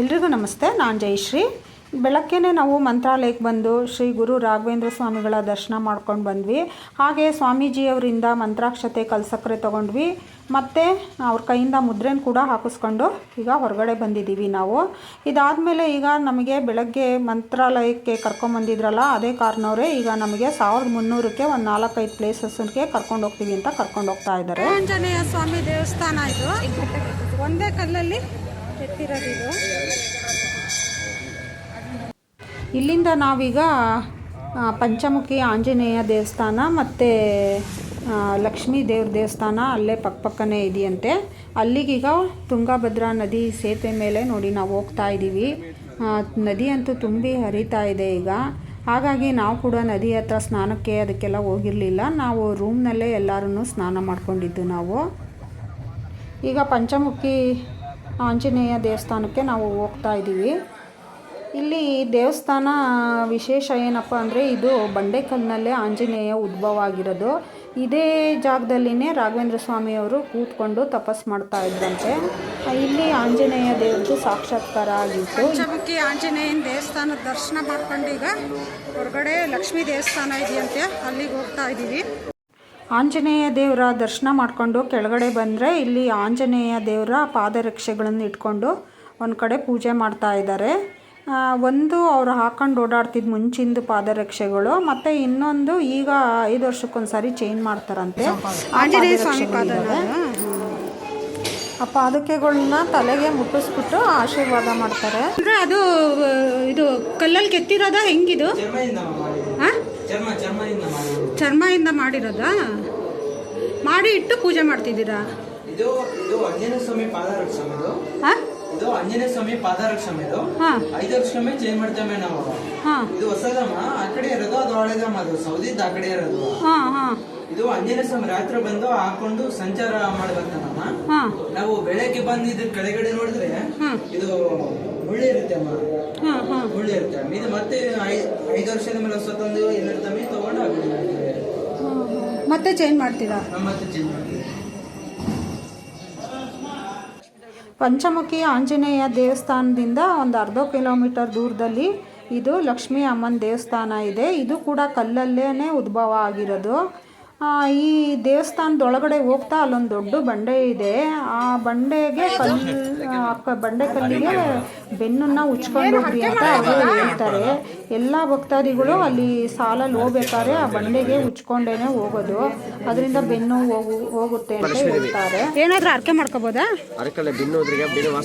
ಎಲ್ರಿಗೂ ನಮಸ್ತೆ, ನಾನು ಜಯಶ್ರೀ ಬೆಳಗ್ಗೆನೆ ನಾವು ಮಂತ್ರಾಲಯಕ್ಕೆ ಬಂದು ಶ್ರೀ ಗುರು ರಾಘವೇಂದ್ರ ಸ್ವಾಮಿಗಳ ದರ್ಶನ ಮಾಡ್ಕೊಂಡು ಬಂದ್ವಿ. ಹಾಗೆ ಸ್ವಾಮೀಜಿಯವರಿಂದ ಮಂತ್ರಾಕ್ಷತೆ ಕಲ್ಸಕ್ರೆ ತೊಗೊಂಡ್ವಿ. ಮತ್ತು ಅವ್ರ ಕೈಯಿಂದ ಮುದ್ರೆನ ಕೂಡ ಹಾಕಿಸ್ಕೊಂಡು ಈಗ ಹೊರಗಡೆ ಬಂದಿದ್ದೀವಿ ನಾವು. ಇದಾದಮೇಲೆ ಈಗ ನಮಗೆ ಬೆಳಗ್ಗೆ ಮಂತ್ರಾಲಯಕ್ಕೆ ಕರ್ಕೊಂಬಂದಿದ್ರಲ್ಲ ಅದೇ ಕಾರ್ನವರೇ ಈಗ ನಮಗೆ ಸಾವಿರದ ಮುನ್ನೂರಕ್ಕೆ ಒಂದು ನಾಲ್ಕೈದು ಪ್ಲೇಸಸ್ಗೆ ಕರ್ಕೊಂಡು ಹೋಗ್ತೀವಿ ಅಂತ ಕರ್ಕೊಂಡು ಹೋಗ್ತಾ ಇದ್ದಾರೆ. ಆಂಜನೇಯ ಸ್ವಾಮಿ ದೇವಸ್ಥಾನ ಇದು. ಒಂದೇ ಕಲ್ಲಲ್ಲಿ ಇಲ್ಲಿಂದ ನಾವೀಗ ಪಂಚಮುಖಿ ಆಂಜನೇಯ ದೇವಸ್ಥಾನ ಮತ್ತು ಲಕ್ಷ್ಮೀ ದೇವ್ರ ದೇವಸ್ಥಾನ ಅಲ್ಲೇ ಪಕ್ಕಪಕ್ಕನೇ ಇದೆಯಂತೆ. ಅಲ್ಲಿಗೀಗ ತುಂಗಭದ್ರಾ ನದಿ ಸೇತುವೆ ಮೇಲೆ ನೋಡಿ ನಾವು ಹೋಗ್ತಾ ಇದ್ದೀವಿ. ನದಿ ಅಂತೂ ತುಂಬಿ ಹರಿತಾ ಇದೆ ಈಗ. ಹಾಗಾಗಿ ನಾವು ಕೂಡ ನದಿ ಹತ್ರ ಸ್ನಾನಕ್ಕೆ ಅದಕ್ಕೆಲ್ಲ ಹೋಗಿರಲಿಲ್ಲ. ನಾವು ರೂಮ್ನಲ್ಲೇ ಎಲ್ಲರೂ ಸ್ನಾನ ಮಾಡ್ಕೊಂಡಿದ್ದು ನಾವು. ಈಗ ಪಂಚಮುಖಿ ಆಂಜನೇಯ ದೇವಸ್ಥಾನಕ್ಕೆ ನಾವು ಹೋಗ್ತಾ ಇದ್ದೀವಿ. ಇಲ್ಲಿ ದೇವಸ್ಥಾನ ವಿಶೇಷ ಏನಪ್ಪ ಅಂದರೆ ಇದು ಬಂಡೆಕಲ್ಲಿನಲ್ಲೇ ಆಂಜನೇಯ ಉದ್ಭವ ಆಗಿರೋದು. ಇದೇ ಜಾಗದಲ್ಲಿನೇ ರಾಘವೇಂದ್ರ ಸ್ವಾಮಿಯವರು ಕೂತ್ಕೊಂಡು ತಪಸ್ ಮಾಡ್ತಾ ಇದ್ದಂತೆ ಇಲ್ಲಿ ಆಂಜನೇಯ ದೇವರದು ಸಾಕ್ಷಾತ್ಕಾರ ಆಗಿತ್ತು. ಪಂಚಮುಖಿ ಆಂಜನೇಯನ ದೇವಸ್ಥಾನದ ದರ್ಶನ ಮಾಡ್ಕೊಂಡು ಹೊರಗಡೆ ಲಕ್ಷ್ಮೀ ದೇವಸ್ಥಾನ ಇದೆಯಂತೆ ಅಲ್ಲಿಗೆ ಹೋಗ್ತಾ ಇದ್ದೀವಿ. ಆಂಜನೇಯ ದೇವರ ದರ್ಶನ ಮಾಡಿಕೊಂಡು ಕೆಳಗಡೆ ಬಂದರೆ ಇಲ್ಲಿ ಆಂಜನೇಯ ದೇವರ ಪಾದರಕ್ಷೆಗಳನ್ನು ಇಟ್ಕೊಂಡು ಒಂದು ಕಡೆ ಪೂಜೆ ಮಾಡ್ತಾ ಇದ್ದಾರೆ ಒಂದು ಅವರು ಹಾಕೊಂಡು ಓಡಾಡ್ತಿದ್ದು ಮುಂಚಿಂದು ಪಾದರಕ್ಷೆಗಳು ಮತ್ತು ಇನ್ನೊಂದು ಈಗ ಐದು ವರ್ಷಕ್ಕೊಂದ್ಸರಿ ಚೇಂಜ್ ಮಾಡ್ತಾರಂತೆ. ಆ ಆಂಜನೇಯ ಸ್ವಾಮಿ. ಆ ಪಾದಕೆಗಳನ್ನ ತಲೆಗೆ ಮುಟ್ಟಿಸ್ಬಿಟ್ಟು ಆಶೀರ್ವಾದ ಮಾಡ್ತಾರೆ. ಅಂದರೆ ಅದು ಇದು ಕಲ್ಲಲ್ಲಿ ಕೆತ್ತಿರೋದ ಹೆಂಗಿದು? ಹಾಂ ಚರ್ಮ ಚರ್ಮದಿಂದ ಮಾಡಿರೋದು? ಮಾಡಿ ಇಟ್ಟು ಪೂಜೆ ಮಾಡ್ತಿದ್ದೀರಾ? ಇದು ಇದು ಆಂಜನೇಯ ಸ್ವಾಮಿ ಪಾದರಕ್ಷಮ್ ಇದು. ಹಾಂ? ಇದು ಆಂಜನೇಯ ಸ್ವಾಮಿ ಪಾದರಕ್ಷಮ್ ಇದು. ಹಾಂ. ಐದು ವರ್ಷಕ್ಕೊಮ್ಮೆ ಚೇಂಜ್ ಮಾಡ್ತೇವೆ ನಾವು. ಹಾಂ. ಇದು ಹೊಸದಮ್ಮ ಆ ಕಡೆ ಇರೋದು ಅದು ಹಳೆದಮ್ಮ ಅದು. ಸೌದಿದ್ದು ಆ ಕಡೆ ಇರೋದು. ಹಾಂ ಹಾಂ. ಇದು ಆಂಜನೇಯ ಸ್ವಾಮಿ ರಾತ್ರಿ ಬಂದು ಹಾಕೊಂಡು ಸಂಚಾರ ಮಾಡ್ಬೇಕಮ್ಮ ಹಾಂ. ನಾವು ಬೆಳಗ್ಗೆ ಬಂದು ಇದ್ರ ಕೆಳಗಡೆ ನೋಡಿದ್ರೆ. ಇದು ಮುಳ್ಳು ಇರುತ್ತೆ ಅಮ್ಮ. ಹಾಂ ಹಾಂ. ಮುಳ್ಳು ಇರುತ್ತೆ. ಇದು ಮತ್ತೆ ಐದು ವರ್ಷದ ಮೇಲೆ ಹೊಸತಂದು ಏನಿರ್ತಮಿ ತಗೊಂಡು ಆ ಕಡೆ ಮಾಡ್ತೀವಿ ಮತ್ತೆ ಚೇಂಜ್ ಮಾಡ್ತೀರಾ? ಮತ್ತೆ ಚೇಂಜ್ ಮಾಡ್ತೀವಿ. ಪಂಚಮುಖಿ ಆಂಜನೇಯ ದೇವಸ್ಥಾನದಿಂದ ಒಂದು ಅರ್ಧ ಕಿಲೋಮೀಟರ್ ದೂರದಲ್ಲಿ ಇದು ಲಕ್ಷ್ಮೀ ಅಮ್ಮನ ದೇವಸ್ಥಾನ ಇದೆ. ಇದು ಕೂಡ ಕಲ್ಲಲ್ಲೇ ಉದ್ಭವ ಆಗಿರೋದು. ಆ, ಈ ದೇವಸ್ಥಾನದೊಳಗಡೆ ಹೋಗ್ತಾ ಅಲ್ಲೊಂದು ದೊಡ್ಡ ಬಂಡೆ ಇದೆ. ಆ ಬಂಡೆಗೆ ಕಲ್ಲು ಬಂಡೆ ಕಲ್ಲಿಗೆ ಬೆನ್ನನ್ನು ಉಚ್ಕೊಂಡು ಹೋಗ್ರಿ ಅಂತ ಅವರು ಹೇಳ್ತಾರೆ. ಎಲ್ಲ ಭಕ್ತಾದಿಗಳು ಅಲ್ಲಿ ಸಾಲಲ್ಲಿ ಹೋಗ್ಬೇಕಾದ್ರೆ ಆ ಬಂಡೆಗೆ ಉಚ್ಕೊಂಡೇನೆ ಹೋಗೋದು. ಅದರಿಂದ ಬೆನ್ನು ಹೋಗು ಹೋಗುತ್ತೆ ಅಂತ ಹೇಳ್ತಾರೆ. ಏನಾದರೂ ಅರ್ಕೆ ಮಾಡ್ಕೋಬೋದಾ? ಅರಕಲ್ಲ ಬೇರೆ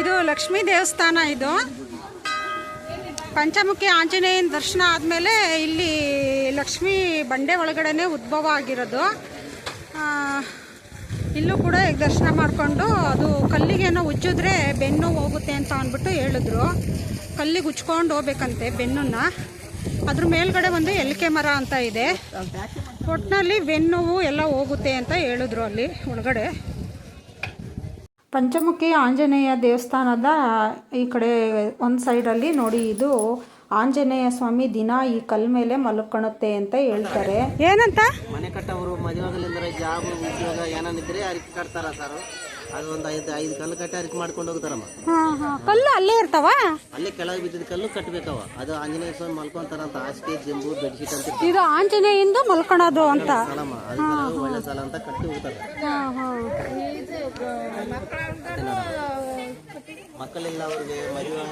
ಇದು ಲಕ್ಷ್ಮೀ ದೇವಸ್ಥಾನ ಇದು. ಪಂಚಮುಖಿ ಆಂಜನೇಯನ ದರ್ಶನ ಆದಮೇಲೆ ಇಲ್ಲಿ ಲಕ್ಷ್ಮೀ ಬಂಡೆ ಒಳಗಡೆನೆ ಉದ್ಭವ ಆಗಿರೋದು. ಇಲ್ಲೂ ಕೂಡ ದರ್ಶನ ಮಾಡಿಕೊಂಡು ಅದು ಕಲ್ಲಿಗೇನೋ ಉಜ್ಜಿದ್ರೆ ಬೆನ್ನು ಹೋಗುತ್ತೆ ಅಂತ ಅಂದ್ಬಿಟ್ಟು ಹೇಳಿದ್ರು. ಕಲ್ಲಿಗೆ ಉಚ್ಕೊಂಡು ಹೋಗ್ಬೇಕಂತೆ ಬೆನ್ನನ್ನು. ಅದ್ರ ಮೇಲ್ಗಡೆ ಒಂದು ಎಲ್ಕೆ ಮರ ಅಂತ ಇದೆ. ಒಟ್ಟಿನಲ್ಲಿ ಬೆನ್ನುವು ಎಲ್ಲ ಹೋಗುತ್ತೆ ಅಂತ ಹೇಳಿದ್ರು ಅಲ್ಲಿ ಒಳಗಡೆ. ಪಂಚಮುಖಿ ಆಂಜನೇಯ ದೇವಸ್ಥಾನದ ಈ ಕಡೆ ಒಂದು ಸೈಡಲ್ಲಿ ನೋಡಿ, ಇದು ಆಂಜನೇಯ ಸ್ವಾಮಿ ದಿನ ಈ ಕಲ್ ಮೇಲೆ ಮಲ್ಕೊಳುತ್ತೆ ಅಂತ ಹೇಳ್ತಾರೆ. ಏನಂತ? ಮನೆ ಕಟ್ಟವರು ಮದುವೆಗಳಿಂದ ಜಾಬ್ ಉದ್ಯೋಗ ಏನಿದ್ರೆ ಅರಿಕೆ ಕಟ್ತಾರ ಸರ್. ಅದು ಒಂದು ಐದು ಐದು ಕಲ್ಲು ಕಟ್ಟಿ ಅರಿಕೆ ಮಾಡ್ಕೊಂಡು ಹೋಗ್ತಾರಮ್ಮ. ಹಾ ಹಾ. ಕಲ್ಲು ಅಲ್ಲೇ ಇರ್ತಾವ? ಅಲ್ಲೇ ಕೆಳಗೆ ಬಿದ್ದಿದ್ದ ಕಲ್ಲು ಕಟ್ಟಬೇಕವ ಅದು ಆಂಜನೇಯ ಸ್ವಾಮಿ ಮಲ್ಕೊಂತಾರಂತ ಹಾಸಿಗೆ ಜಿಂಬು ಬೆಡ್ಶೀಟ್ ಅಂತ ಇದು ಆಂಜನೇಯಿಂದ ಮಲ್ಕೊಳೋದು ಅಂತ. ಸಾಲಮ್ಮ ಒಳ್ಳೆ ಸಲ ಅಂತ ಕಟ್ಟಿ ಹೋಗ್ತಾರೆ. ಮಕ್ಕಳಿಲ್ಲ ಅವ್ರಿಗೆ ಮದುವೆ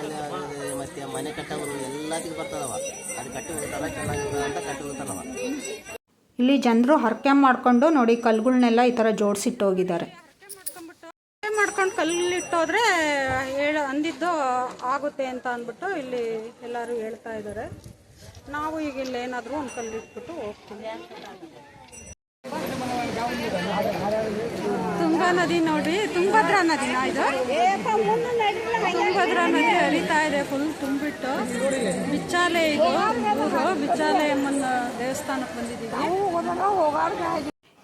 ಮತ್ತೆ ಮನೆ ಕಟ್ಟವರು ಎಲ್ಲದಕ್ಕೆ ಬರ್ತದವ ಅದು ಕಟ್ಟಿ ಹೋಗ್ತಾರ ಚೆನ್ನಾಗಿರ್ತದ ಅಂತ ಕಟ್ಟಿ ಹೋಗ್ತಾರವ ಇಲ್ಲಿ ಜನರು ಹರಕೆ ಮಾಡ್ಕೊಂಡು ನೋಡಿ ಕಲ್ಗಳನ್ನೆಲ್ಲ ಈ ಥರ ಜೋಡಿಸಿಟ್ಟೋಗಿದ್ದಾರೆ ಮಾಡ್ಕೊಂಡು ಕಲ್ಲಿಟ್ಟೋದ್ರೆ ಹೇಳ ಅಂದಿದ್ದು ಆಗುತ್ತೆ ಅಂತ ಅಂದ್ಬಿಟ್ಟು ಇಲ್ಲಿ ಎಲ್ಲರೂ ಹೇಳ್ತಾ ಇದ್ದಾರೆ. ನಾವು ಈಗ ಇಲ್ಲಿ ಏನಾದರೂ ಒಂದು ಕಲ್ಲಿಟ್ಬಿಟ್ಟು ಹೋಗ್ತೀವಿ. ತುಂಗಾ ನದಿ ನೋಡಿ ತುಂಗಭದ್ರಾ ನದಿನಾ ಇದು? ತುಂಗಭದ್ರಾ ನದಿ ಹರಿತಾ ಇದೆ ಫುಲ್ ತುಂಬಿಟ್ಟು. ಬಿಚ್ಚಾಲೆ ಇದು. ಊರು ಬಿಚ್ಚಾಲೆ ಅಮ್ಮನ ದೇವಸ್ಥಾನಕ್ಕೆ ಬಂದಿದ್ದೀವಿ.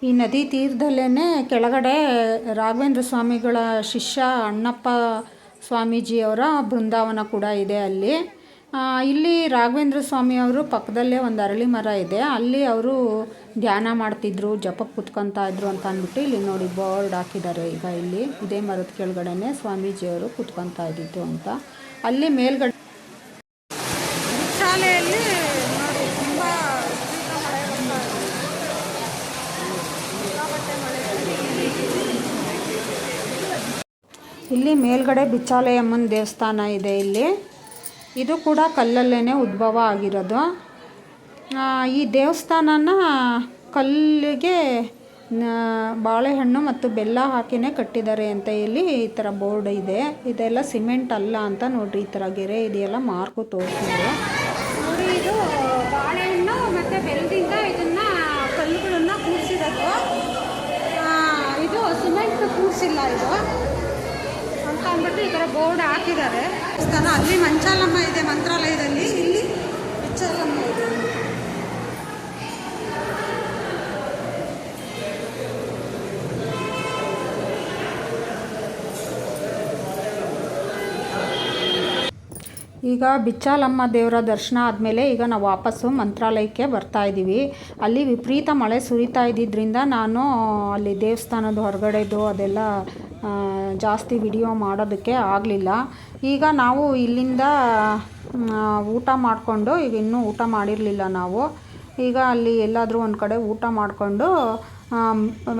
ಈ ನದಿ ತೀರದಲ್ಲೇ ಕೆಳಗಡೆ ರಾಘವೇಂದ್ರ ಸ್ವಾಮಿಗಳ ಶಿಷ್ಯ ಅಣ್ಣಪ್ಪ ಸ್ವಾಮೀಜಿಯವರ ಬೃಂದಾವನ ಕೂಡ ಇದೆ ಅಲ್ಲಿ. ಇಲ್ಲಿ ರಾಘವೇಂದ್ರ ಸ್ವಾಮಿ ಅವರು ಪಕ್ಕದಲ್ಲೇ ಒಂದು ಅರಳಿ ಮರ ಇದೆ. ಅಲ್ಲಿ ಅವರು ಧ್ಯಾನ ಮಾಡ್ತಿದ್ರು ಜಪಕ್ಕೆ ಕುತ್ಕೊತಾ ಇದ್ರು ಅಂತ ಅಂದ್ಬಿಟ್ಟು ಇಲ್ಲಿ ನೋಡಿ ಬೋರ್ಡ್ ಹಾಕಿದ್ದಾರೆ ಈಗ ಇಲ್ಲಿ. ಇದೇ ಮರದ ಕೆಳಗಡೆನೆ ಸ್ವಾಮೀಜಿಯವರು ಕುತ್ಕೊತಾ ಇದ್ದಿದ್ದು ಅಂತ. ಅಲ್ಲಿ ಮೇಲ್ಗಡೆ ಶಾಲೆಯಲ್ಲಿ. ಇಲ್ಲಿ ಮೇಲ್ಗಡೆ ಬಿಚ್ಚಾಲಯಮ್ಮನ ದೇವಸ್ಥಾನ ಇದೆ ಇಲ್ಲಿ. ಇದು ಕೂಡ ಕಲ್ಲಲ್ಲೇ ಉದ್ಭವ ಆಗಿರೋದು. ಈ ದೇವಸ್ಥಾನನ ಕಲ್ಲಿಗೆ ಬಾಳೆಹಣ್ಣು ಮತ್ತು ಬೆಲ್ಲ ಹಾಕಿನೇ ಕಟ್ಟಿದ್ದಾರೆ ಅಂತ ಇಲ್ಲಿ ಈ ಥರ ಬೋರ್ಡ್ ಇದೆ. ಇದೆಲ್ಲ ಸಿಮೆಂಟ್ ಅಲ್ಲ ಅಂತ ನೋಡ್ರಿ ಈ ಥರ ಗೆರೆ ಇದೆಯಲ್ಲ ಮಾರ್ಕು ತೋರಿಸಿದ್ರು. ನೋಡಿ ಇದು ಬಾಳೆಹಣ್ಣು ಮತ್ತು ಬೆಲ್ಲದಿಂದ ಇದನ್ನ ಕಲ್ಲುಗಳನ್ನ ಕೂಡಿಸಿರೋದು ಇದು ಸಿಮೆಂಟ್ ಕೂರಿಸಿಲ್ಲ ಇದು. ಅಂತ ಅಂದ್ಬಿಟ್ಟು ಈ ಥರ ಬೋರ್ಡ್ ಹಾಕಿದ್ದಾರೆ. ದೇವಸ್ಥಾನ ಅಲ್ಲಿ ಮಂಚಾಲಮ್ಮ ಇದೆ ಮಂತ್ರಾಲಯದಲ್ಲಿ ಈಗ ಬಿಚ್ಚಾಲಮ್ಮ ದೇವರ ದರ್ಶನ ಆದಮೇಲೆ ಈಗ ನಾವು ವಾಪಸ್ಸು ಮಂತ್ರಾಲಯಕ್ಕೆ ಬರ್ತಾ ಇದ್ದೀವಿ. ಅಲ್ಲಿ ವಿಪರೀತ ಮಳೆ ಸುರಿತಾ ಇದ್ದಿದ್ದರಿಂದ ನಾನು ಅಲ್ಲಿ ದೇವಸ್ಥಾನದ ಹೊರಗಡೆದು ಅದೆಲ್ಲ ಜಾಸ್ತಿ ವಿಡಿಯೋ ಮಾಡೋದಕ್ಕೆ ಆಗಲಿಲ್ಲ. ಈಗ ನಾವು ಇಲ್ಲಿಂದ ಊಟ ಮಾಡಿಕೊಂಡು, ಈಗ ಇನ್ನೂ ಊಟ ಮಾಡಿರಲಿಲ್ಲ ನಾವು. ಈಗ ಅಲ್ಲಿ ಎಲ್ಲಾದರೂ ಒಂದು ಕಡೆ ಊಟ ಮಾಡಿಕೊಂಡು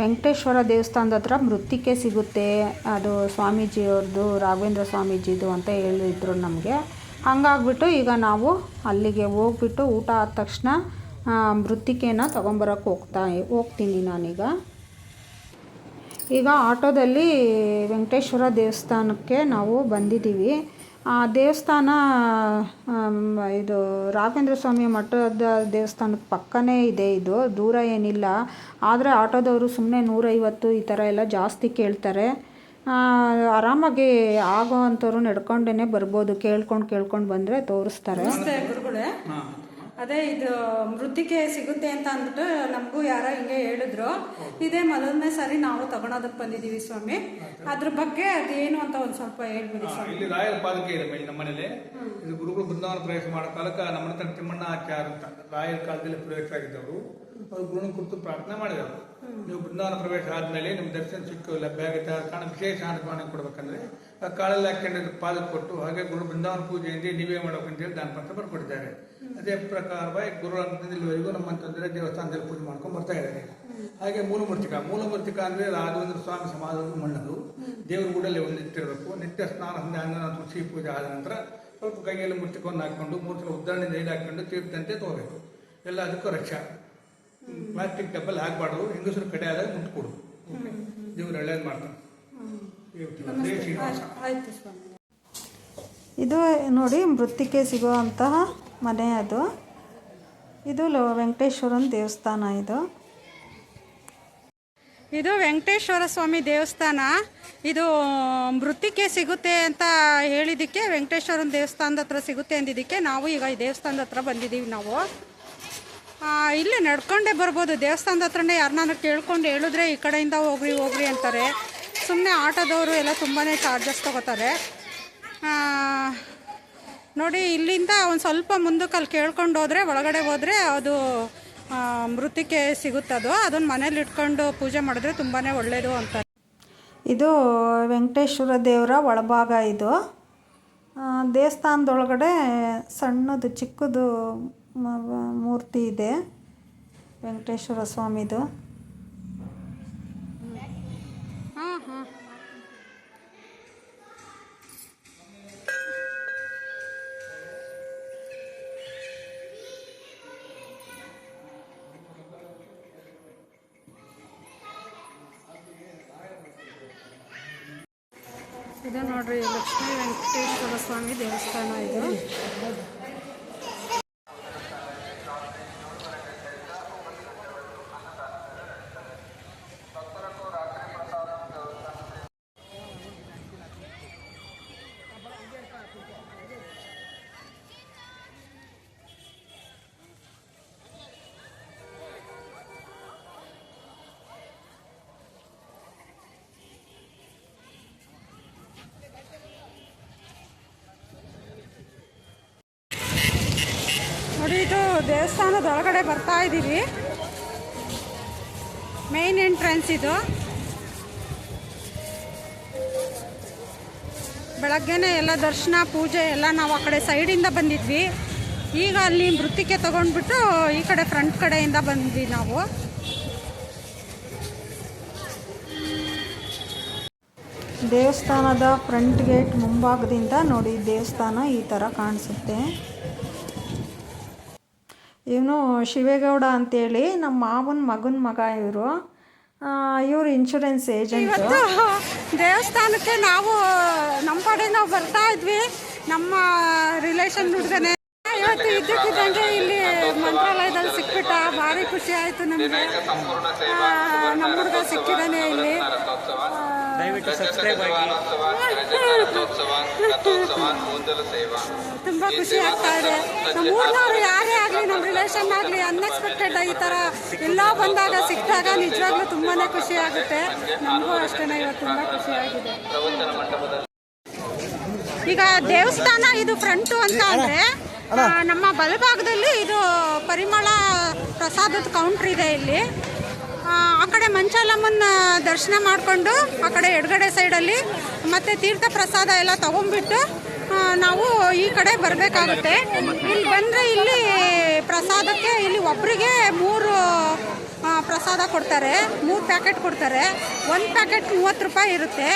ವೆಂಕಟೇಶ್ವರ ದೇವಸ್ಥಾನದ ಹತ್ರ ಮೃತ್ತಿಕೆ ಸಿಗುತ್ತೆ. ಅದು ಸ್ವಾಮೀಜಿಯವ್ರದ್ದು, ರಾಘವೇಂದ್ರ ಸ್ವಾಮೀಜಿದು ಅಂತ ಹೇಳಿದ್ರು ನಮಗೆ. ಹಂಗಾಗ್ಬಿಟ್ಟು ಈಗ ನಾವು ಅಲ್ಲಿಗೆ ಹೋಗ್ಬಿಟ್ಟು ಊಟ ಆದ ತಕ್ಷಣ ಮೃತ್ತಿಕೆನ ತೊಗೊಂಬರೋಕ್ಕೆ ಹೋಗ್ತಾ ಹೋಗ್ತೀನಿ ನಾನೀಗ. ಈಗ ಆಟೋದಲ್ಲಿ ವೆಂಕಟೇಶ್ವರ ದೇವಸ್ಥಾನಕ್ಕೆ ನಾವು ಬಂದಿದ್ದೀವಿ. ಆ ದೇವಸ್ಥಾನ ಇದು ರಾಘವೇಂದ್ರ ಸ್ವಾಮಿ ಮಠದ ದೇವಸ್ಥಾನದ ಪಕ್ಕನೇ ಇದೆ ಇದು, ದೂರ ಏನಿಲ್ಲ. ಆದರೆ ಆಟೋದವರು ಸುಮ್ಮನೆ ನೂರೈವತ್ತು ಈ ಥರ ಎಲ್ಲ ಜಾಸ್ತಿ ಕೇಳ್ತಾರೆ. ಆರಾಮಾಗಿ ಆಗೋ ಅಂಥವ್ರು ನಡ್ಕೊಂಡೇ ಬರ್ಬೋದು. ಕೇಳ್ಕೊಂಡು ಕೇಳ್ಕೊಂಡು ಬಂದರೆ ತೋರಿಸ್ತಾರೆ. ಗುರುಗಳೇ. ಅದೇ ಇದು ಮೃತ್ತಿಕೆ ಸಿಗುತ್ತೆ ಅಂತ ಅಂದ್ಬಿಟ್ಟು ನಮಗೂ ಯಾರೋ ಹಿಂಗೆ ಹೇಳಿದ್ರು. ಇದೇ ಮೊದಲನೇ ಸಾರಿ ನಾವು ತಗೊಳೋದಕ್ಕೆ ಬಂದಿದ್ದೀವಿ ಸ್ವಾಮಿ. ಅದ್ರ ಬಗ್ಗೆ ಅದೇನು ಅಂತ ಒಂದು ಸ್ವಲ್ಪ ಹೇಳ್ಬಿಡಿ ಸ್ವಾಮಿ. ಇಲ್ಲಿ ರಾಯಲ್ ಪಾದಕೆ ಇದೆ ಮೇಲೆ ನಮ್ಮ ಮನೇಲಿ ಇದು ಗುರುಗಳು ಬೃಂದಾವನ ಪ್ರವೇಶ ಮಾಡೋ ಕಾಲಕ್ಕೆ ನಮ್ಮ ತಿಮ್ಮಣ್ಣ ಆಚಾರ ಅಂತ. ರಾಯಲ್ ಕಾಲದಲ್ಲಿ ಪ್ರವೇಶ ಆಗಿದ್ದವರು ಅವರು ಗುರುನ ಕುರಿತು ಪ್ರಾರ್ಥನೆ ಮಾಡಿದವರು ನೀವು ಬೃಂದಾವನ ಪ್ರವೇಶ ಆದಮೇಲೆ ನಿಮ್ಮ ದರ್ಶನ ಸಿಕ್ಕು ಲಭ್ಯ ಆಗುತ್ತೆ. ಕಾರಣ ವಿಶೇಷ ಅನುಮಾನ ಕೊಡ್ಬೇಕಂದ್ರೆ ಆ ಕಾಳಲ್ಲಿ ಹಾಕೊಂಡು ಪಾದಕ್ಕೆ ಕೊಟ್ಟು ಹಾಗೆ ಗುರು ಬೃಂದಾವನ ಪೂಜೆಯಿಂದ ನೀವೇ ಮಾಡ್ಬೇಕಂತೇಳಿ ದಾನ ಪತ್ರ ಬರ್ಕೊಟ್ಟಿದ್ದಾರೆ. ಅದೇ ಪ್ರಕಾರವಾಗಿ ಗುರು ಇಲ್ಲಿವರೆಗೂ ನಮ್ಮ ಅಂತಂದ್ರೆ ದೇವಸ್ಥಾನದಲ್ಲಿ ಪೂಜೆ ಮಾಡ್ಕೊಂಡು ಬರ್ತಾ ಇದ್ದಾರೆ. ಹಾಗೆ ಮೂಲಮೂರ್ತಿಕ ಮೂಲಮೂರ್ತಿಕ ಅಂದ್ರೆ ರಾಘವೇಂದ್ರ ಸ್ವಾಮಿ ಸಮಾಧಿ ಮಣ್ಣದು. ದೇವರು ಗುಡಲ್ಲಿ ಒಂದು ನಿಂತಿರಬೇಕು ನಿತ್ಯ ಸ್ನಾನ ಸಂಧ್ಯಾನ ತುಳಸಿ ಪೂಜೆ ಆದ ನಂತರ ಸ್ವಲ್ಪ ಕೈಯಲ್ಲಿ ಮೂರ್ತಿಕೊಂಡು ಹಾಕೊಂಡು ಮೂರ್ತಿ ಉದ್ದಾರಣೆ ನೀರು ಹಾಕೊಂಡು ತೀರ್ಥಂತೆ ತಗೋಬೇಕು. ಎಲ್ಲ ಅದಕ್ಕೂ ರಕ್ಷಾ. ಪ್ಲಾಸ್ಟಿಕ್ ಡಬ್ಬಲ್ ಹಾಕ್ಬಾರ್ದು ಹೆಂಗಸರು ಕಡೆ ಆದಾಗ ಮುಟ್ಕೊಡು. ದೇವ್ರು ಒಳ್ಳೇದು ಸ್ವಾಮಿ. ಇದು ನೋಡಿ ಮೃತ್ತಿಕೆ ಸಿಗುವಂತಹ ಮನೆ ಅದು. ಇದು ಲೋ ವೆಂಕಟೇಶ್ವರನ ದೇವಸ್ಥಾನ ಇದು. ಇದು ವೆಂಕಟೇಶ್ವರ ಸ್ವಾಮಿ ದೇವಸ್ಥಾನ. ಇದು ಮೃತ್ತಿಕೆ ಸಿಗುತ್ತೆ ಅಂತ ಹೇಳಿದ್ದಕ್ಕೆ ವೆಂಕಟೇಶ್ವರನ ದೇವಸ್ಥಾನದ ಹತ್ರ ಸಿಗುತ್ತೆ ಅಂದಿದ್ದಕ್ಕೆ ನಾವು ಈಗ ಈ ದೇವಸ್ಥಾನದ ಹತ್ರ ಬಂದಿದ್ದೀವಿ ನಾವು. ಇಲ್ಲೇ ನಡ್ಕೊಂಡೇ ಬರ್ಬೋದು. ದೇವಸ್ಥಾನದ ಹತ್ರನೇ ಯಾರನ್ನ ಕೇಳ್ಕೊಂಡು ಹೇಳಿದ್ರೆ ಈ ಕಡೆಯಿಂದ ಹೋಗ್ರಿ ಹೋಗ್ರಿ ಅಂತಾರೆ. ಸುಮ್ಮನೆ ಆಟೋದವರು ಎಲ್ಲ ತುಂಬಾ ಚಾರ್ಜಸ್ ತೊಗೋತಾರೆ. ನೋಡಿ, ಇಲ್ಲಿಂದ ಒಂದು ಸ್ವಲ್ಪ ಮುಂದಕ್ಕೆ ಅಲ್ಲಿ ಕೇಳ್ಕೊಂಡು ಹೋದರೆ, ಒಳಗಡೆ ಹೋದರೆ ಅದು ಮೃತಿಕೆ ಸಿಗುತ್ತದು ಅದನ್ನು ಮನೇಲಿ ಇಟ್ಕೊಂಡು ಪೂಜೆ ಮಾಡಿದ್ರೆ ತುಂಬಾ ಒಳ್ಳೆಯದು ಅಂತ ಇದು ವೆಂಕಟೇಶ್ವರ ದೇವರ ಒಳಭಾಗ ಇದು. ದೇವಸ್ಥಾನದೊಳಗಡೆ ಸಣ್ಣದು ಚಿಕ್ಕದು ಮೂರ್ತಿ ಇದೆ. ವೆಂಕಟೇಶ್ವರ ಸ್ವಾಮಿದು. ಇದು ನೋಡ್ರಿ ಲಕ್ಷ್ಮೀ ವೆಂಕಟೇಶ್ವರ ಸ್ವಾಮಿ ದೇವಸ್ಥಾನ ಇದು. ದೇವಸ್ಥಾನದ ಒಳಗಡೆ ಬರ್ತಾ ಇದ್ದೀವಿ. ಮೇನ್ ಎಂಟ್ರೆನ್ಸ್ ಇದು. ಬೆಳಗ್ಗೆನೇ ಎಲ್ಲ ದರ್ಶನ, ಪೂಜೆ ಎಲ್ಲ ನಾವು ಆ ಕಡೆ ಸೈಡಿಂದ ಬಂದಿದ್ವಿ. ಈಗ ಅಲ್ಲಿ ಮೃತ್ತಿಕೆ ತಗೊಂಡ್ಬಿಟ್ಟು ಈ ಕಡೆ ಫ್ರಂಟ್ ಕಡೆಯಿಂದ ಬಂದ್ವಿ ನಾವು. ದೇವಸ್ಥಾನದ ಫ್ರಂಟ್ ಗೇಟ್ ಮುಂಭಾಗದಿಂದ ನೋಡಿ ದೇವಸ್ಥಾನ ಈ ಥರ ಕಾಣಿಸುತ್ತೆ. ಇವನು ಶಿವೇಗೌಡ ಅಂತೇಳಿ ನಮ್ಮ ಮಾವನ ಮಗನ ಮಗ ಇವರು. ಇವರು ಇನ್ಶೂರೆನ್ಸ್ ಏಜೆಂಟ್ ದೇವಸ್ಥಾನಕ್ಕೆ ನಾವು, ನಮ್ಮ ಕಡೆ ನಾವು ಬರ್ತಾ ಇದ್ವಿ. ನಮ್ಮ ರಿಲೇಷನ್ ಹುಡುಗನೇ. ಇವತ್ತು ಇದ್ದಕ್ಕಿದ್ದಂಗೆ ಇಲ್ಲಿ ಮಂತ್ರಾಲಯದಲ್ಲಿ ಸಿಕ್ಬಿಟ್ಟ. ಭಾರಿ ಖುಷಿ ಆಯಿತು ನಮಗೆ. ನಮ್ಮ ಹುಡುಗ ಸಿಕ್ಕಿದಾನೆ ಇಲ್ಲಿ. ದಯವಿಟ್ಟು ಸಬ್ಸ್ಕ್ರೈಬ್ ಆಗಿ. ತುಂಬಾ ಖುಷಿ ಆಗ್ತಾ ಇದೆ. ನಮ್ಮ ಊರಿನವರು ಯಾರೇ ಆಗಲಿ ನಮ್ಮ ರಿಲೇಷನ್ ಆಗಲಿ ಅನ್ಎಕ್ಸ್ಪೆಕ್ಟೆಡ್ ಈ ಥರ ಎಲ್ಲ ಬಂದಾಗ ಸಿಕ್ಕಿದಾಗ ನಿಜವಾಗ್ಲೂ ತುಂಬಾನೇ ಖುಷಿ ಆಗುತ್ತೆ. ನಮಗೂ ಅಷ್ಟೇ ಇವತ್ತು ತುಂಬ ಖುಷಿ ಆಗಿದೆ. ಈಗ ದೇವಸ್ಥಾನ ಇದು ಫ್ರಂಟು ಅಂತ ಅಂದರೆ ನಮ್ಮ ಬಲಭಾಗದಲ್ಲಿ ಇದು ಪರಿಮಳ ಪ್ರಸಾದದ ಕೌಂಟ್ರ್ ಇದೆ ಇಲ್ಲಿ. ಆ, ಕಡೆ ಮಂಚಾಲಮ್ಮನ ದರ್ಶನ ಮಾಡಿಕೊಂಡು ಆ ಕಡೆ ಎಡಗಡೆ ಸೈಡಲ್ಲಿ ಮತ್ತೆ ತೀರ್ಥ ಪ್ರಸಾದ ಎಲ್ಲ ತಗೊಂಡ್ಬಿಟ್ಟು ನಾವು ಈ ಕಡೆ ಬರಬೇಕಾಗುತ್ತೆ. ಇಲ್ಲಿ ಬಂದರೆ ಇಲ್ಲಿ ಪ್ರಸಾದಕ್ಕೆ ಇಲ್ಲಿ ಒಬ್ಬರಿಗೆ ಮೂರು ಪ್ರಸಾದ ಕೊಡ್ತಾರೆ ಮೂರು ಪ್ಯಾಕೆಟ್ ಕೊಡ್ತಾರೆ. ಒಂದು ಪ್ಯಾಕೆಟ್ ಮೂವತ್ತು ರೂಪಾಯಿ ಇರುತ್ತೆ.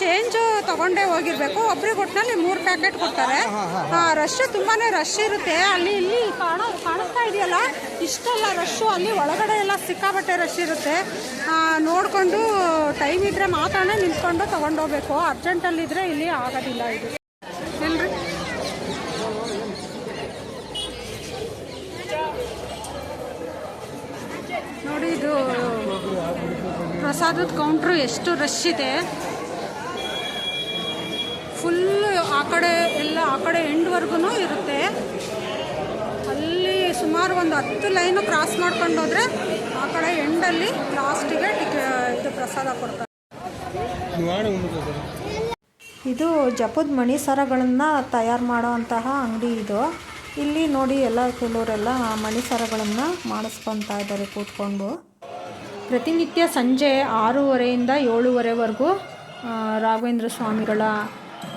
ಚೇಂಜು ತಗೊಂಡೇ ಹೋಗಿರ್ಬೇಕು. ಒಬ್ರಿಗೆ ಒಟ್ಟಿನಲ್ಲಿ ಮೂರು ಪ್ಯಾಕೆಟ್ ಕೊಡ್ತಾರೆ. ರಶ್ ತುಂಬಾನೇ ರಶ್ ಇರುತ್ತೆ. ಅಲ್ಲಿ ಇಲ್ಲಿ ಕಾಣೋ ಕಾಣಿಸ್ತಾ ಇದೆಯಲ್ಲ? ಇಷ್ಟೆಲ್ಲ ರಶ್ಶು ಅಲ್ಲಿ ಒಳಗಡೆ ಎಲ್ಲ ಸಿಕ್ಕಾಬಟ್ಟೆ ರಶ್ ಇರುತ್ತೆ. ನೋಡಿಕೊಂಡು ಟೈಮ್ ಇದ್ರೆ ಮಾತ್ರ ನಿಂತ್ಕೊಂಡು ತಗೊಂಡೋಗ್ಬೇಕು ಅರ್ಜೆಂಟಲ್ಲಿದ್ರೆ ಇಲ್ಲಿ ಆಗೋದಿಲ್ಲ ಇದು. ಎಲ್ರಿ? ನೋಡಿ ಇದು ಪ್ರಸಾದದ ಕೌಂಟ್ರು ಎಷ್ಟು ರಶ್ ಇದೆ. ಫುಲ್ ಆ ಕಡೆ ಎಲ್ಲ ಆ ಕಡೆ ಎಂಡ್ವರೆಗೂ ಇರುತ್ತೆ. ಅಲ್ಲಿ ಸುಮಾರು ಒಂದು ಹತ್ತು ಲೈನು ಕ್ರಾಸ್ ಮಾಡ್ಕೊಂಡು ಹೋದರೆ ಆ ಕಡೆ ಎಂಡಲ್ಲಿ ಲಾಸ್ಟಿಗೆ ಇದು ಪ್ರಸಾದ ಕೊಡ್ತಾರೆ. ಇದು ಜಪದ ಮಣಿ ಸರಗಳನ್ನು ತಯಾರು ಮಾಡುವಂತಹ ಅಂಗಡಿ ಇದು. ಇಲ್ಲಿ ನೋಡಿ ಎಲ್ಲ ಕೆಲವರೆಲ್ಲ ಮಣಿ ಸರಗಳನ್ನು ಮಾಡಿಸ್ಕೊತಾ ಇದ್ದಾರೆ ಕೂತ್ಕೊಂಡು. ಪ್ರತಿನಿತ್ಯ ಸಂಜೆ ಆರೂವರೆಯಿಂದ ಏಳುವರೆವರೆಗೂ ರಾಘವೇಂದ್ರ ಸ್ವಾಮಿಗಳ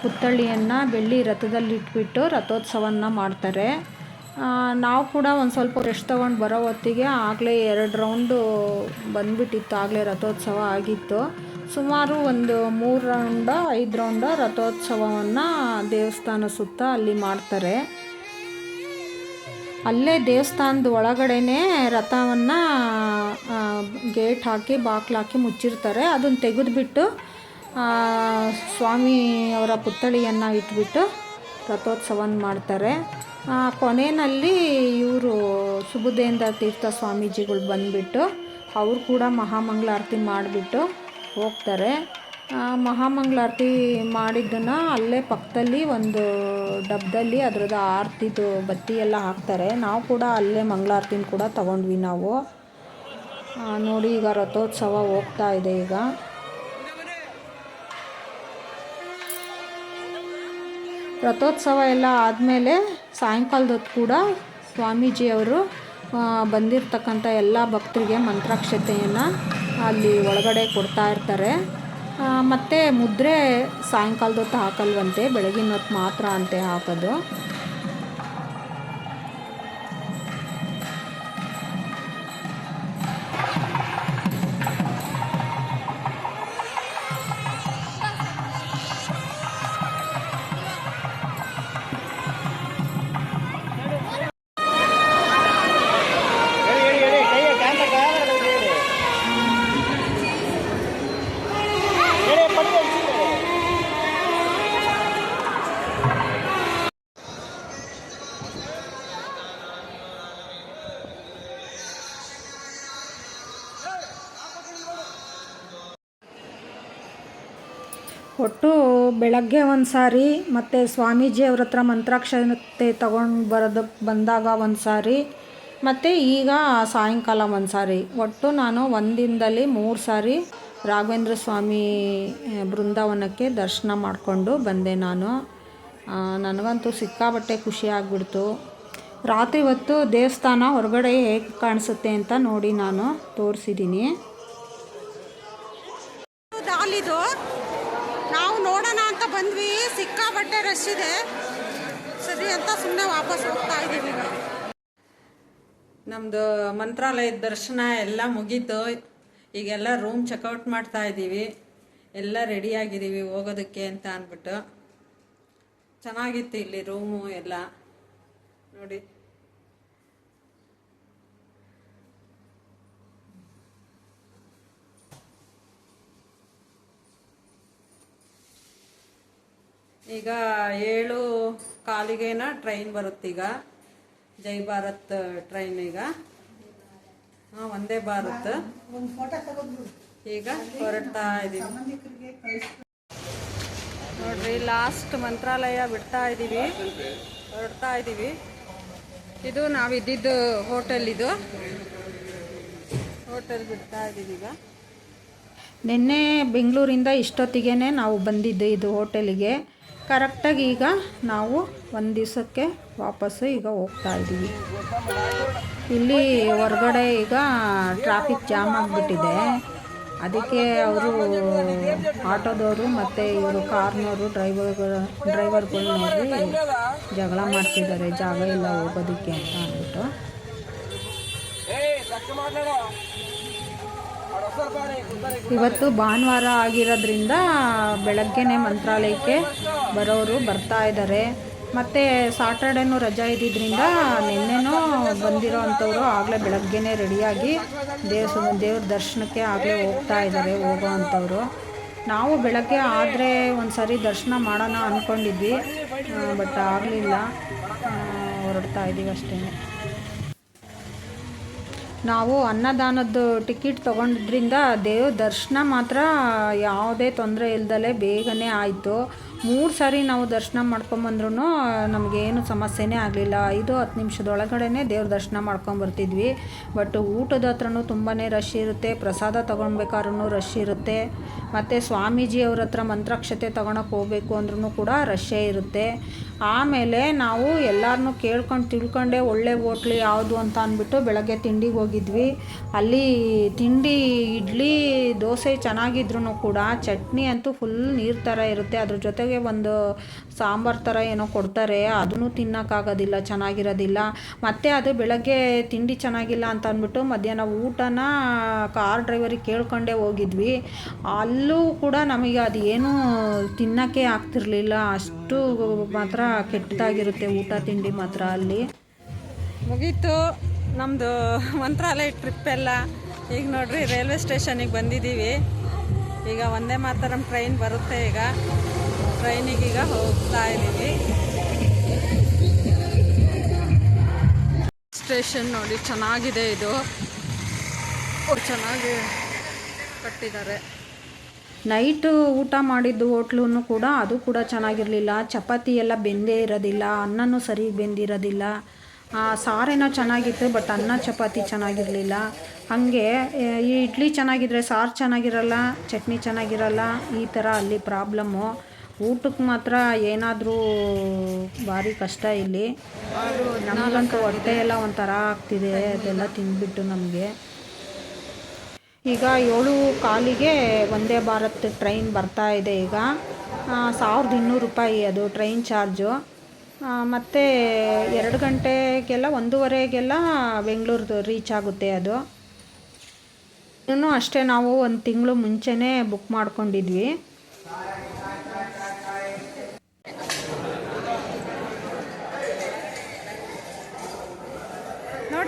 ಪುತ್ಥಳಿಯನ್ನು ಬೆಳ್ಳಿ ರಥದಲ್ಲಿ ಇಟ್ಬಿಟ್ಟು ರಥೋತ್ಸವನ ಮಾಡ್ತಾರೆ ನಾವು ಕೂಡ ಒಂದು ಸ್ವಲ್ಪ ರೆಸ್ಟ್ ತೊಗೊಂಡು ಬರೋ ಹೊತ್ತಿಗೆ ಆಗಲೇ ಎರಡು ರೌಂಡು ಬಂದ್ಬಿಟ್ಟಿತ್ತು, ಆಗಲೇ ರಥೋತ್ಸವ ಆಗಿತ್ತು. ಸುಮಾರು ಒಂದು ಮೂರು ರೌಂಡ, ಐದು ರೌಂಡ ರಥೋತ್ಸವವನ್ನು ದೇವಸ್ಥಾನ ಸುತ್ತ ಅಲ್ಲಿ ಮಾಡ್ತಾರೆ. ಅಲ್ಲೇ ದೇವಸ್ಥಾನದ ಒಳಗಡೆನೇ ರಥವನ್ನು ಗೇಟ್ ಹಾಕಿ, ಬಾಕ್ಲು ಹಾಕಿ ಮುಚ್ಚಿರ್ತಾರೆ. ಅದನ್ನು ತೆಗೆದುಬಿಟ್ಟು ಸ್ವಾಮಿ ಅವರ ಪುತ್ಥಳಿಯನ್ನು ಇಟ್ಬಿಟ್ಟು ರಥೋತ್ಸವನ ಮಾಡ್ತಾರೆ. ಕೊನೆಯಲ್ಲಿ ಇವರು ಸುಬುಧೇಂದ್ರ ತೀರ್ಥ ಸ್ವಾಮೀಜಿಗಳು ಬಂದುಬಿಟ್ಟು ಅವರು ಕೂಡ ಮಹಾಮಂಗಳಾರತಿ ಮಾಡಿಬಿಟ್ಟು ಹೋಗ್ತಾರೆ. ಮಹಾಮಂಗಳಾರತಿ ಮಾಡಿದ್ದನ್ನು ಅಲ್ಲೇ ಪಕ್ಕದಲ್ಲಿ ಒಂದು ಡಬ್ಬದಲ್ಲಿ ಅದ್ರದ್ದು ಆರತಿದು ಬತ್ತಿ ಎಲ್ಲ ಹಾಕ್ತಾರೆ. ನಾವು ಕೂಡ ಅಲ್ಲೇ ಮಂಗಳಾರತಿನ ಕೂಡ ತಗೊಂಡ್ವಿ ನಾವು. ನೋಡಿ ಈಗ ರಥೋತ್ಸವ ಹೋಗ್ತಾ ಇದೆ ಈಗ. ರಥೋತ್ಸವ ಎಲ್ಲ ಆದಮೇಲೆ ಸಾಯಂಕಾಲದ ಹೊತ್ತು ಕೂಡ ಸ್ವಾಮೀಜಿಯವರು ಬಂದಿರತಕ್ಕಂಥ ಎಲ್ಲ ಭಕ್ತರಿಗೆ ಮಂತ್ರಾಕ್ಷತೆಯನ್ನು ಅಲ್ಲಿ ಒಳಗಡೆ ಕೊಡ್ತಾ ಇರ್ತಾರೆ. ಮತ್ತು ಮುದ್ರೆ ಸಾಯಂಕಾಲದ ಹೊತ್ತು ಹಾಕಲ್ವಂತೆ, ಬೆಳಗಿನ ಹೊತ್ತು ಮಾತ್ರ ಅಂತೆ ಹಾಕೋದು. ಒಟ್ಟು ಬೆಳಗ್ಗೆ ಒಂದು ಸಾರಿ ಮತ್ತು ಸ್ವಾಮೀಜಿ ಅವ್ರ ಹತ್ರ ಮಂತ್ರಾಕ್ಷತೆ ತಗೊಂಡು ಬರೋದಕ್ಕೆ ಬಂದಾಗ ಒಂದು ಸಾರಿ, ಮತ್ತು ಈಗ ಸಾಯಂಕಾಲ ಒಂದು ಸಾರಿ. ಒಟ್ಟು ನಾನು ಒಂದಿನದಲ್ಲಿ ಮೂರು ಸಾರಿ ರಾಘವೇಂದ್ರ ಸ್ವಾಮಿ ಬೃಂದಾವನಕ್ಕೆ ದರ್ಶನ ಮಾಡಿಕೊಂಡು ಬಂದೆ ನಾನು. ನನಗಂತೂ ಸಿಕ್ಕಾಬಟ್ಟೆ ಖುಷಿ ಆಗಿಬಿಡ್ತು. ರಾತ್ರಿ ಹೊತ್ತು ದೇವಸ್ಥಾನ ಹೊರಗಡೆ ಹೇಗೆ ಕಾಣಿಸುತ್ತೆ ಅಂತ ನೋಡಿ ನಾನು ತೋರಿಸಿದ್ದೀನಿ ಹಾಲಿದು ನಾವು ನೋಡೋಣ ಅಂತ ಬಂದ್ವಿ ಸಿಕ್ಕಾಬಟ್ಟೆ ರಶ್ ಇದೆ. ಸರಿ ಅಂತ ಸುಮ್ಮನೆ ವಾಪಸ್ ಹೋಗ್ತಾ ಇದ್ದೀವಿ ನಮ್ದು ಮಂತ್ರಾಲಯದ ದರ್ಶನ ಎಲ್ಲ ಮುಗೀತು. ಈಗೆಲ್ಲ ರೂಮ್ ಚೆಕ್ಔಟ್ ಮಾಡ್ತಾ ಇದ್ದೀವಿ. ಎಲ್ಲ ರೆಡಿ ಆಗಿದ್ದೀವಿ ಹೋಗೋದಕ್ಕೆ ಅಂತ ಅಂದ್ಬಿಟ್ಟು. ಚೆನ್ನಾಗಿತ್ತು ಇಲ್ಲಿ ರೂಮು ಎಲ್ಲ. ನೋಡಿ. ಈಗ ಏಳು ಕಾಲಿಗೆನ ಟ್ರೈನ್ ಬರುತ್ತೆ ಈಗ. ಜೈ ಭಾರತ್ ಟ್ರೈನ್ ಈಗ. ಹಾಂ, ಒಂದೇ ಭಾರತ್. ಈಗ ಹೊರಡ್ತಾ ಇದೀವಿ ನೋಡ್ರಿ ಲಾಸ್ಟ್ ಮಂತ್ರಾಲಯ ಬಿಡ್ತಾ ಇದ್ದೀವಿ. ಹೊರಡ್ತಾ ಇದ್ದೀವಿ. ಇದು ನಾವು ಇದ್ದಿದ್ದು ಹೋಟೆಲ್ ಇದು. ಹೋಟೆಲ್ ಬಿಡ್ತಾ ಇದ್ದೀವಿ ಈಗ. ನಿನ್ನೆ ಬೆಂಗಳೂರಿಂದ ಇಷ್ಟೊತ್ತಿಗೆ ನಾವು ಬಂದಿದ್ದು ಇದು ಹೋಟೆಲಿಗೆ ಕರೆಕ್ಟಾಗಿ ಈಗ ನಾವು ಒಂದು ದಿವಸಕ್ಕೆ ವಾಪಸ್ಸು ಈಗ ಹೋಗ್ತಾ ಇದ್ದೀವಿ. ಇಲ್ಲಿ ಹೊರಗಡೆ ಈಗ ಟ್ರಾಫಿಕ್ ಜಾಮ್ ಆಗಿಬಿಟ್ಟಿದೆ. ಅದಕ್ಕೆ ಅವರು ಆಟೋದವರು ಮತ್ತು ಇವರು ಕಾರ್ನವರು ಡ್ರೈವರ್ಗಳು ಡ್ರೈವರ್ಗಳು ನೋಡಿ ಜಗಳ ಮಾಡ್ತಿದ್ದಾರೆ. ಜಾಗ ಇಲ್ಲ ಹೋಗೋದಕ್ಕೆ ಅಂತ ಅಂದ್ಬಿಟ್ಟು. ಇವತ್ತು ಭಾನುವಾರ ಆಗಿರೋದ್ರಿಂದ ಬೆಳಗ್ಗೆನೆ ಮಂತ್ರಾಲಯಕ್ಕೆ ಬರೋರು ಬರ್ತಾ ಇದ್ದಾರೆ. ಮತ್ತು ಸಾಟರ್ಡೇನೂ ರಜಾ ಇದ್ದಿದ್ದರಿಂದ ನಿನ್ನೆನೂ ಬಂದಿರೋ ಅಂಥವ್ರು ಆಗಲೇ ಬೆಳಗ್ಗೆನೇ ರೆಡಿಯಾಗಿ ದೇವಸ, ದೇವ್ರ ದರ್ಶನಕ್ಕೆ ಆಗಲೇ ಹೋಗ್ತಾ ಇದ್ದಾರೆ, ಹೋಗೋ ಅಂಥವ್ರು. ನಾವು ಬೆಳಗ್ಗೆ ಆದರೆ ಒಂದು ಸರಿ ದರ್ಶನ ಮಾಡೋಣ ಅಂದ್ಕೊಂಡಿದ್ವಿ ಬಟ್ ಆಗಲಿಲ್ಲ. ಹೊರಡ್ತಾ ಇದ್ದೀವಿ ಅಷ್ಟೇ ನಾವು ಅನ್ನದಾನದ್ದು ಟಿಕೆಟ್ ತೊಗೊಂಡಿದ್ರಿಂದ ದೇವ್ರ ದರ್ಶನ ಮಾತ್ರ ಯಾವುದೇ ತೊಂದರೆ ಇಲ್ದಲೆ ಬೇಗನೆ ಆಯಿತು. ಮೂರು ಸಾರಿ ನಾವು ದರ್ಶನ ಮಾಡ್ಕೊಂಬಂದ್ರೂ ನಮಗೇನು ಸಮಸ್ಯೆನೇ ಆಗಲಿಲ್ಲ. ಐದು, ಹತ್ತು ನಿಮಿಷದೊಳಗಡೆ ದೇವ್ರ ದರ್ಶನ ಮಾಡ್ಕೊಂಬರ್ತಿದ್ವಿ. ಬಟ್ ಊಟದ ಹತ್ರನೂ ತುಂಬಾ ರಶ್ ಇರುತ್ತೆ, ಪ್ರಸಾದ ತೊಗೊಳ್ಬೇಕಾದ್ರೂ ರಶ್ ಇರುತ್ತೆ. ಮತ್ತು ಸ್ವಾಮೀಜಿ ಅವ್ರ ಹತ್ರ ಮಂತ್ರಾಕ್ಷತೆ ತೊಗೊಳಕ್ಕೆ ಹೋಗಬೇಕು ಅಂದ್ರೂ ಕೂಡ ರಶ್ಶೇ ಇರುತ್ತೆ. ಆಮೇಲೆ ನಾವು ಎಲ್ಲರನ್ನೂ ಕೇಳ್ಕೊಂಡು ತಿಳ್ಕೊಂಡೆ ಒಳ್ಳೆ ಹೋಟ್ಲು ಯಾವುದು ಅಂತ ಅಂದ್ಬಿಟ್ಟು ಬೆಳಗ್ಗೆ ತಿಂಡಿಗೆ ಹೋಗಿದ್ವಿ. ಅಲ್ಲಿ ತಿಂಡಿ, ಇಡ್ಲಿ, ದೋಸೆ ಚೆನ್ನಾಗಿದ್ರು ಕೂಡ ಚಟ್ನಿ ಅಂತೂ ಫುಲ್ ನೀರು ಥರ ಇರುತ್ತೆ. ಅದ್ರ ಜೊತೆಗೆ ಒಂದು ಸಾಂಬಾರು ಥರ ಏನೋ ಕೊಡ್ತಾರೆ, ಅದನ್ನು ತಿನ್ನೋಕ್ಕಾಗೋದಿಲ್ಲ, ಚೆನ್ನಾಗಿರೋದಿಲ್ಲ. ಮತ್ತು ಅದು ಬೆಳಗ್ಗೆ ತಿಂಡಿ ಚೆನ್ನಾಗಿಲ್ಲ ಅಂತ ಅಂದ್ಬಿಟ್ಟು ಮಧ್ಯಾಹ್ನ ಊಟನ ಕಾರ್ ಡ್ರೈವರಿಗೆ ಕೇಳ್ಕೊಂಡೇ ಹೋಗಿದ್ವಿ. ಅಲ್ಲೂ ಕೂಡ ನಮಗೆ ಅದು ಏನೂ ತಿನ್ನೋಕ್ಕೆ ಆಗ್ತಿರ್ಲಿಲ್ಲ. ಅಷ್ಟು ಮಾತ್ರ ಕೆಟ್ಟದಾಗಿರುತ್ತೆ ಊಟ ತಿಂಡಿ ಮಾತ್ರ ಅಲ್ಲಿ. ಮುಗೀತು. ನಮ್ಮದು ಮಂತ್ರಾಲಯ ಟ್ರಿಪ್ ಎಲ್ಲ. ಈಗ ನೋಡ್ರಿ, ರೈಲ್ವೆ ಸ್ಟೇಷನಿಗೆ ಬಂದಿದ್ದೀವಿ. ಈಗ ಒಂದೇ ಮಾತ್ರ ಟ್ರೈನ್ ಬರುತ್ತೆ ಈಗ. ಟ್ರೈನಿಗೆ ಈಗ ಹೋಗ್ತಾ ಇದ್ದೀವಿ. ಸ್ಟೇಷನ್ ನೋಡಿ ಚೆನ್ನಾಗಿದೆ ಇದು. ಚೆನ್ನಾಗಿ ಕಟ್ಟಿದ್ದಾರೆ. ನೈಟು ಊಟ ಮಾಡಿದ್ದು ಹೋಟ್ಲೂ ಕೂಡ ಅದು ಕೂಡ ಚೆನ್ನಾಗಿರಲಿಲ್ಲ. ಚಪಾತಿ ಎಲ್ಲ ಬೆಂದೇ ಇರೋದಿಲ್ಲ. ಅನ್ನನೂ ಸರಿ ಬೆಂದಿರೋದಿಲ್ಲ. ಸಾರೇನೋ ಚೆನ್ನಾಗಿತ್ತು ಬಟ್ ಅನ್ನ ಚಪಾತಿ ಚೆನ್ನಾಗಿರಲಿಲ್ಲ. ಹಾಗೆ ಈ ಇಡ್ಲಿ ಚೆನ್ನಾಗಿದ್ರೆ ಸಾರು ಚೆನ್ನಾಗಿರಲ್ಲ, ಚಟ್ನಿ ಚೆನ್ನಾಗಿರಲ್ಲ, ಈ ಥರ ಅಲ್ಲಿ ಪ್ರಾಬ್ಲಮ್ಮು ಊಟಕ್ಕೆ ಮಾತ್ರ ಏನಾದರೂ ಭಾರಿ ಕಷ್ಟ ಇಲ್ಲಿ. ನಮಗಂತೂ ಹೊಟ್ಟೆ ಎಲ್ಲ ಒಂಥರ ಆಗ್ತಿದೆ, ಅದೆಲ್ಲ ತಿಂದ್ಬಿಟ್ಟು ನಮಗೆ. ಈಗ ಏಳು ಕಾಲಿಗೆ ವಂದೇ ಭಾರತ್ ಟ್ರೈನ್ ಬರ್ತಾ ಇದೆ ಈಗ. ಸಾವಿರದ ಇನ್ನೂರು ರೂಪಾಯಿ ಅದು ಟ್ರೈನ್ ಚಾರ್ಜು. ಮತ್ತು ಎರಡು ಗಂಟೆಗೆಲ್ಲ, ಒಂದೂವರೆಗೆಲ್ಲ ಬೆಂಗಳೂರು ರೀಚ್ ಆಗುತ್ತೆ ಅದು. ಇನ್ನೂ ಅಷ್ಟೇ ನಾವು ಒಂದು ತಿಂಗಳು ಮುಂಚೆನೇ ಬುಕ್ ಮಾಡ್ಕೊಂಡಿದ್ವಿ.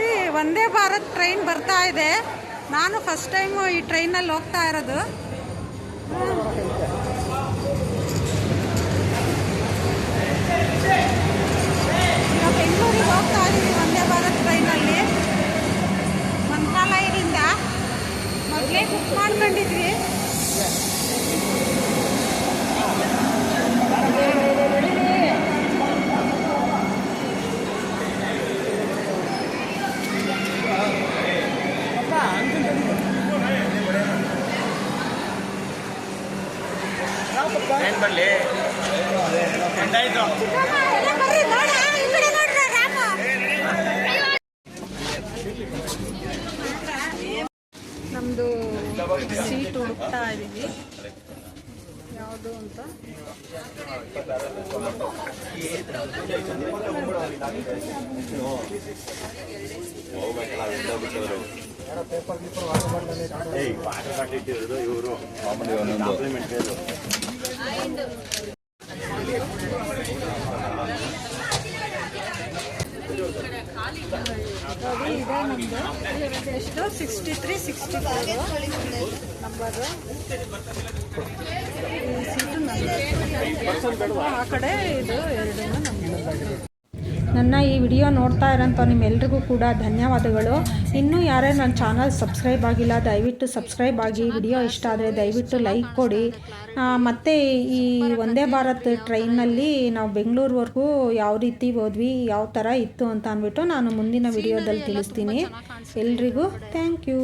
ನೋಡಿ, ಒಂದೇ ಭಾರತ್ ಟ್ರೈನ್ ಬರ್ತಾ ಇದೆ. ನಾನು ಫಸ್ಟ್ ಟೈಮು ಈ ಟ್ರೈನಲ್ಲಿ ಹೋಗ್ತಾ ಇರೋದು. ನಾವು ಬೆಂಗಳೂರಿಗೆ ಹೋಗ್ತಾ ಇದ್ದೀವಿ ವಂದೇ ಭಾರತ್ ಟ್ರೈನಲ್ಲಿ ಮಂತ್ರಾಲಯದಿಂದ. ಮೊದಲೇ ಬುಕ್ ಮಾಡ್ಕೊಂಡಿದ್ವಿ. ಚಿಕ್ಕಮ್ಮ, ಬರ್ಲಿ. ಬರ್ರಿ, ನೋಡ, ಈ ಕಡೆ ನೋಡ್ರಿ, ರಾಮ. ಸೀಟ್ ಹುಡುಕ್ತಾ ಇದ್ದೀವಿ ಯಾವುದು ಅಂತ ಅದು ಎಷ್ಟು? Sixty three sixty four number ಆ ಕಡೆ ಇದು ಎರಡೂ ನಮ್ಮದು ನನ್ನ ಈ ವಿಡಿಯೋ ನೋಡ್ತಾ ಇರೋಂಥ ನಿಮ್ಮೆಲ್ರಿಗೂ ಕೂಡ ಧನ್ಯವಾದಗಳು. ಇನ್ನೂ ಯಾರೇ ನನ್ನ ಚಾನಲ್ ಸಬ್ಸ್ಕ್ರೈಬ್ ಆಗಿಲ್ಲ ದಯವಿಟ್ಟು ಸಬ್ಸ್ಕ್ರೈಬ್ ಆಗಿ. ವಿಡಿಯೋ ಇಷ್ಟ ಆದರೆ ದಯವಿಟ್ಟು ಲೈಕ್ ಕೊಡಿ. ಮತ್ತು ಈ ವಂದೇ ಭಾರತ್ ಟ್ರೈನಲ್ಲಿ ನಾವು ಬೆಂಗಳೂರುವರೆಗೂ ಯಾವ ರೀತಿ ಹೋದ್ವಿ ಯಾವ ಥರ ಇತ್ತು ಅಂತ ಅಂದ್ಬಿಟ್ಟು ನಾನು ಮುಂದಿನ ವಿಡಿಯೋದಲ್ಲಿ ತಿಳಿಸ್ತೀನಿ. ಎಲ್ರಿಗೂ ಥ್ಯಾಂಕ್ ಯು.